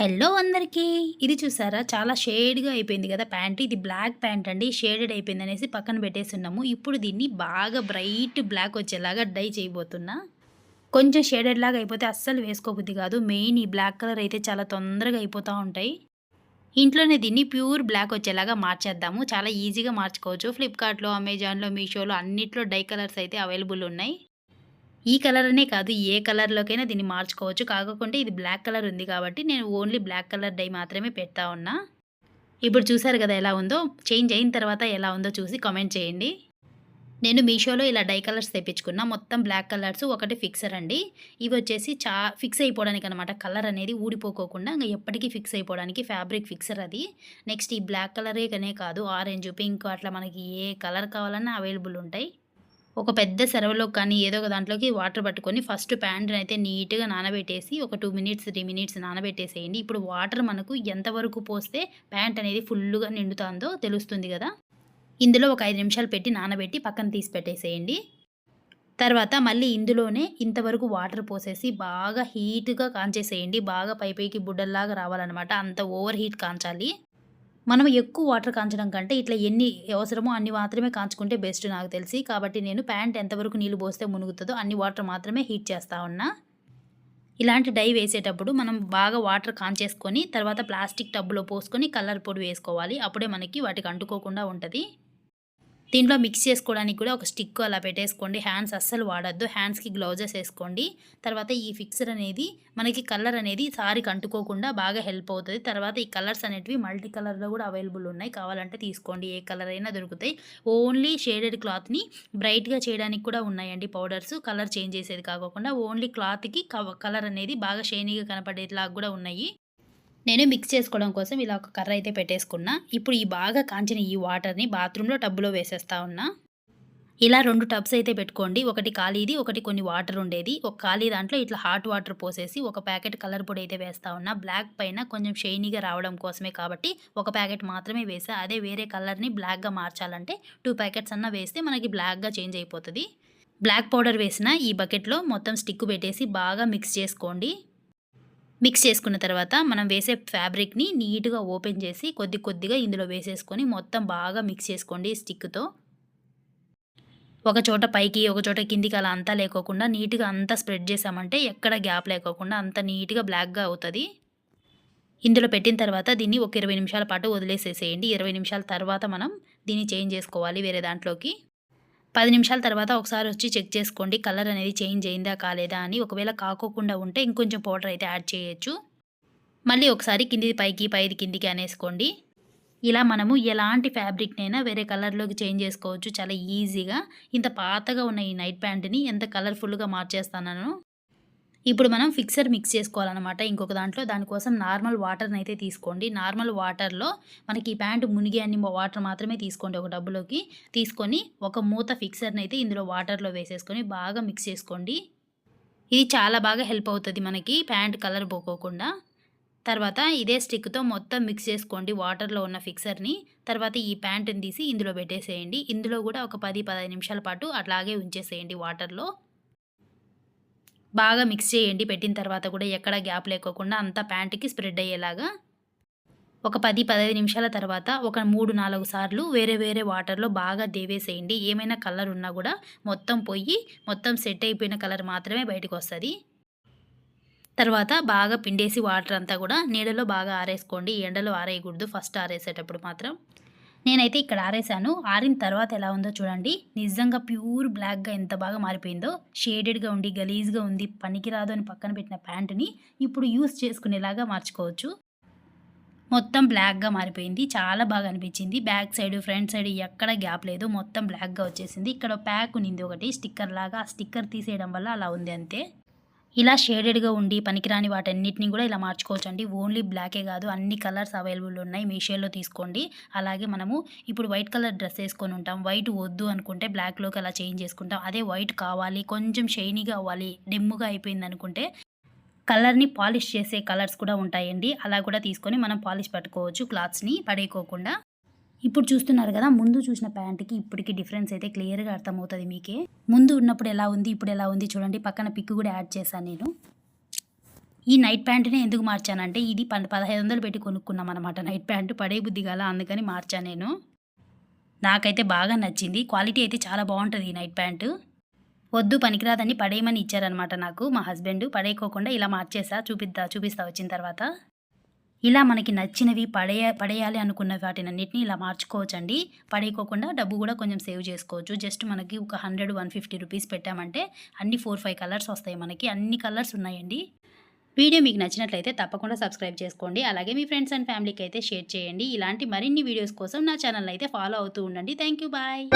Hello అందరికీ. ఇది చూసారా? చాలా షేడ్గా అయిపోయింది కదా ప్యాంట్. ఇది బ్లాక్ ప్యాంట్ అండి. షేడెడ్ అయిపోయింది అనేసి పక్కన పెట్టేస్తున్నాము ఇప్పుడు దీన్ని బాగా బ్రైట్ బ్లాక్ వచ్చేలాగా డై చేయబోతున్నా. కొంచెం షేడెడ్ లాగా అయిపోతే అస్సలు వేసుకోబుద్ది కాదు. మెయిన్ ఈ బ్లాక్ కలర్ అయితే చాలా తొందరగా అయిపోతూ ఉంటాయి. ఇంట్లోనే దీన్ని ప్యూర్ బ్లాక్ వచ్చేలాగా మార్చేద్దాము. చాలా ఈజీగా మార్చుకోవచ్చు. ఫ్లిప్కార్ట్లో అమెజాన్లో మీషోలో అన్నిట్లో డై కలర్స్ అయితే అవైలబుల్ ఉన్నాయి. ఈ కలర్ అనే కాదు ఏ కలర్లోకైనా దీన్ని మార్చుకోవచ్చు. కాకుండా ఇది బ్లాక్ కలర్ ఉంది కాబట్టి నేను ఓన్లీ బ్లాక్ కలర్ డై మాత్రమే పెడతా ఉన్నా. ఇప్పుడు చూసారు కదా ఎలా ఉందో? చేంజ్ అయిన తర్వాత ఎలా ఉందో చూసి కామెంట్ చేయండి. నేను మీషోలో ఇలా డై కలర్స్ తెప్పించుకున్నా. మొత్తం బ్లాక్ కలర్స్ ఒకటి ఫిక్సర్ అండి. ఇవి వచ్చేసి చా ఫిక్స్ అయిపోవడానికి అనమాట కలర్ అనేది ఊడిపోకోకుండా ఇంకా ఎప్పటికీ ఫిక్స్ అయిపోవడానికి ఫ్యాబ్రిక్ ఫిక్సర్ అది. నెక్స్ట్ ఈ బ్లాక్ కలరే కానే కాదు ఆరెంజ్ పింక్ అట్లా మనకి ఏ కలర్ కావాలన్నా అవైలబుల్ ఉంటాయి. ఒక పెద్ద సెరవలో కానీ ఏదో ఒక దాంట్లోకి వాటర్ పట్టుకొని ఫస్ట్ ప్యాంట్ని అయితే నీట్గా నానబెట్టేసి ఒక టూ మినిట్స్ త్రీ మినిట్స్ నానబెట్టేసేయండి. ఇప్పుడు వాటర్ మనకు ఎంతవరకు పోస్తే ప్యాంట్ అనేది ఫుల్గా నిండుతుందో తెలుస్తుంది కదా. ఇందులో ఒక ఐదు నిమిషాలు పెట్టి నానబెట్టి పక్కన తీసి పెట్టేసేయండి. తర్వాత మళ్ళీ ఇందులోనే ఇంతవరకు వాటర్ పోసేసి బాగా హీట్గా కాంచేసేయండి. బాగా పైపైకి బుడ్డల్లాగా రావాలన్నమాట. అంత ఓవర్ హీట్ కాంచాలి. మనం ఎక్కువ వాటర్ కాంచడం కంటే ఇట్లా ఎన్ని అవసరమో అన్ని మాత్రమే కాంచుకుంటే బెస్ట్ నాకు తెలిసి. కాబట్టి నేను ప్యాంట్ ఎంతవరకు నీళ్ళు పోస్తే మునుగుతుందో అన్ని వాటర్ మాత్రమే హీట్ చేస్తూ ఉన్నా. ఇలాంటి డై వేసేటప్పుడు మనం బాగా వాటర్ కాంచేసుకొని తర్వాత ప్లాస్టిక్ టబ్బులో పోసుకొని కలర్ పొడి వేసుకోవాలి. అప్పుడే మనకి వాటికి అంటుకోకుండా ఉంటుంది. దీంట్లో మిక్స్ చేసుకోవడానికి కూడా ఒక స్టిక్ అలా పెట్టేసుకోండి. హ్యాండ్స్ అస్సలు వాడద్దు. హ్యాండ్స్కి గ్లౌజెస్ వేసుకోండి. తర్వాత ఈ ఫిక్సర్ అనేది మనకి కలర్ అనేది సారికి అంటుకోకుండా బాగా హెల్ప్ అవుతుంది. తర్వాత ఈ కలర్స్ అనేటివి మల్టీ కలర్లో కూడా అవైలబుల్ ఉన్నాయి. కావాలంటే తీసుకోండి. ఏ కలర్ అయినా దొరుకుతాయి. ఓన్లీ షేడెడ్ క్లాత్ని బ్రైట్గా చేయడానికి కూడా ఉన్నాయండి పౌడర్స్. కలర్ చేంజ్ చేసేది కాకుండా ఓన్లీ క్లాత్కి కలర్ అనేది బాగా షైనీగా కనపడేలాగా కూడా ఉన్నాయి. నేను మిక్స్ చేసుకోవడం కోసం ఇలా ఒక కర్ర అయితే పెట్టేసుకున్నా. ఇప్పుడు ఈ బాగా కాంచిన ఈ వాటర్ని బాత్రూంలో టబ్బులో వేసేస్తా ఉన్నా. ఇలా రెండు టబ్స్ అయితే పెట్టుకోండి. ఒకటి ఖాళీది ఒకటి కొన్ని వాటర్ ఉండేది. ఒక ఖాళీ దాంట్లో ఇట్లా హాట్ వాటర్ పోసేసి ఒక ప్యాకెట్ కలర్ పొడి అయితే వేస్తా ఉన్నా. బ్లాక్ పైన కొంచెం షైనీగా రావడం కోసమే కాబట్టి ఒక ప్యాకెట్ మాత్రమే వేసా. అదే వేరే కలర్ని బ్లాక్గా మార్చాలంటే టూ ప్యాకెట్స్ అన్న వేస్తే మనకి బ్లాక్గా చేంజ్ అయిపోతుంది. బ్లాక్ పౌడర్ వేసిన ఈ బకెట్లో మొత్తం స్టిక్ పెట్టేసి బాగా మిక్స్ చేసుకోండి. మిక్స్ చేసుకున్న తర్వాత మనం వేసే ఫ్యాబ్రిక్ని నీట్గా ఓపెన్ చేసి కొద్ది కొద్దిగా ఇందులో వేసేసుకొని మొత్తం బాగా మిక్స్ చేసుకోండి స్టిక్తో. ఒక చోట పైకి ఒక చోట కిందికి అలా అంతా లేకోకుండా నీట్గా అంతా స్ప్రెడ్ చేసామంటే ఎక్కడ గ్యాప్ లేకోకుండా అంత నీట్గా బ్లాక్గా అవుతుంది. ఇందులో పెట్టిన తర్వాత దీన్ని ఒక ఇరవై నిమిషాల పాటు వదిలేసేసేయండి. ఇరవై నిమిషాల తర్వాత మనం దీన్ని చేంజ్ చేసుకోవాలి వేరే దాంట్లోకి. పది నిమిషాల తర్వాత ఒకసారి వచ్చి చెక్ చేసుకోండి కలర్ అనేది చేంజ్ అయిందా కాలేదా అని. ఒకవేళ కాకోకుండా ఉంటే ఇంకొంచెం పౌడర్ అయితే యాడ్ చేయొచ్చు. మళ్ళీ ఒకసారి కిందిది పైకి పైది కిందికి అనేసుకోండి. ఇలా మనము ఎలాంటి ఫ్యాబ్రిక్నైనా వేరే కలర్లోకి చేంజ్ చేసుకోవచ్చు. చాలా ఈజీగా. ఇంత పాతగా ఉన్న ఈ నైట్ ప్యాంట్ని ఎంత కలర్ఫుల్గా మార్చేస్తానో ఇప్పుడు మనం ఫిక్సర్ మిక్స్ చేసుకోవాలన్నమాట ఇంకొక దాంట్లో. దానికోసం నార్మల్ వాటర్ని అయితే తీసుకోండి. నార్మల్ వాటర్లో మనకి ఈ ప్యాంటు మునిగి అన్ని వాటర్ మాత్రమే తీసుకోండి ఒక డబ్బులోకి. తీసుకొని ఒక మూత ఫిక్సర్ని అయితే ఇందులో వాటర్లో వేసేసుకొని బాగా మిక్స్ చేసుకోండి. ఇది చాలా బాగా హెల్ప్ అవుతుంది మనకి ప్యాంట్ కలర్ పోకోకుండా. తర్వాత ఇదే స్టిక్తో మొత్తం మిక్స్ చేసుకోండి వాటర్లో ఉన్న ఫిక్సర్ని. తర్వాత ఈ ప్యాంటుని తీసి ఇందులో పెట్టేసేయండి. ఇందులో కూడా ఒక పది పదహైదు నిమిషాల పాటు అట్లాగే ఉంచేసేయండి వాటర్లో. బాగా మిక్స్ చేయండి పెట్టిన తర్వాత కూడా ఎక్కడ గ్యాప్ లేకోకుండా అంతా ప్యాంట్కి స్ప్రెడ్ అయ్యేలాగా ఒక పది పదహైదు నిమిషాల తర్వాత ఒక మూడు నాలుగు సార్లు వేరే వేరే వాటర్లో బాగా దేవేసేయండి. ఏమైనా కలర్ ఉన్నా కూడా మొత్తం పోయి మొత్తం సెట్ అయిపోయిన కలర్ మాత్రమే బయటకు వస్తుంది. తర్వాత బాగా పిండేసి వాటర్ అంతా కూడా నీడలో బాగా ఆరేసుకోండి. ఎండలో ఆరేయకూడదు ఫస్ట్ ఆరేసేటప్పుడు మాత్రం. నేనైతే ఇక్కడ ఆరేసాను. ఆరిన తర్వాత ఎలా ఉందో చూడండి. నిజంగా ప్యూర్ బ్లాక్గా ఎంత బాగా మారిపోయిందో. షేడెడ్గా ఉండి గలీజ్గా ఉంది పనికిరాదు అని పక్కన పెట్టిన ప్యాంటుని ఇప్పుడు యూస్ చేసుకునేలాగా మార్చుకోవచ్చు. మొత్తం బ్లాక్గా మారిపోయింది. చాలా బాగా అనిపించింది. బ్యాక్ సైడ్ ఫ్రంట్ సైడ్ ఎక్కడ గ్యాప్ లేదు మొత్తం బ్లాక్గా వచ్చేసింది. ఇక్కడ ప్యాక్ ఉంది ఒకటి స్టిక్కర్ లాగా. ఆ స్టిక్కర్ తీసేయడం వల్ల అలా ఉంది అంతే. ఇలా షేడెడ్గా ఉండి పనికిరాని వాటన్నిటిని కూడా ఇలా మార్చుకోవచ్చు అండి ఓన్లీ బ్లాకే కాదు అన్ని కలర్స్ అవైలబుల్ ఉన్నాయి. మీషోలో తీసుకోండి. అలాగే మనము ఇప్పుడు వైట్ కలర్ డ్రెస్ వేసుకొని ఉంటాం. వైట్ వద్దు అనుకుంటే బ్లాక్లోకి అలా చేంజ్ చేసుకుంటాం. అదే వైట్ కావాలి కొంచెం షైనీగా అవ్వాలి డెమ్ముగా అయిపోయింది అనుకుంటే కలర్ని పాలిష్ చేసే కలర్స్ కూడా ఉంటాయండి. అలా కూడా తీసుకొని మనం పాలిష్ పట్టుకోవచ్చు క్లాత్స్ని పడేయకోకుండా ఇప్పుడు చూస్తున్నారు కదా ముందు చూసిన ప్యాంట్కి ఇప్పటికి డిఫరెన్స్ అయితే క్లియర్గా అర్థమవుతుంది మీకే ముందు ఉన్నప్పుడు ఎలా ఉంది ఇప్పుడు ఎలా ఉంది చూడండి పక్కన పిక్ కూడా యాడ్ చేశాను నేను ఈ నైట్ ప్యాంట్ని ఎందుకు మార్చానంటే ఇది పన్ 1500 పెట్టి కొనుక్కున్నాం అనమాట. నైట్ ప్యాంటు పడే బుద్ధి కాల అందుకని మార్చాను నేను. నాకైతే బాగా నచ్చింది. క్వాలిటీ అయితే చాలా బాగుంటుంది ఈ నైట్ ప్యాంటు. వద్దు పనికిరాదని పడేయమని ఇచ్చారనమాట నాకు మా హస్బెండ్. పడేయకోకుండా ఇలా మార్చేసా. చూపిద్దా చూపిస్తా వచ్చిన తర్వాత. ఇలా మనకి నచ్చినవి పడేయ పడేయాలి అనుకున్న వాటినన్నిటిని ఇలా మార్చుకోవచ్చండి. పడేయకోకుండా డబ్బు కూడా కొంచెం సేవ్ చేసుకోవచ్చు. జస్ట్ మనకి ఒక 100, 150 రూపీస్ పెట్టామంటే అన్ని 4, 5 కలర్స్ వస్తాయి మనకి. అన్ని కలర్స్ ఉన్నాయండి. వీడియో మీకు నచ్చినట్లయితే తప్పకుండా సబ్స్క్రైబ్ చేసుకోండి. అలాగే మీ ఫ్రెండ్స్ అండ్ ఫ్యామిలీకి అయితే షేర్ చేయండి. ఇలాంటి మరిన్ని వీడియోస్ కోసం నా ఛానల్ అయితే ఫాలో అవుతూ ఉండండి. Thank you. బాయ్.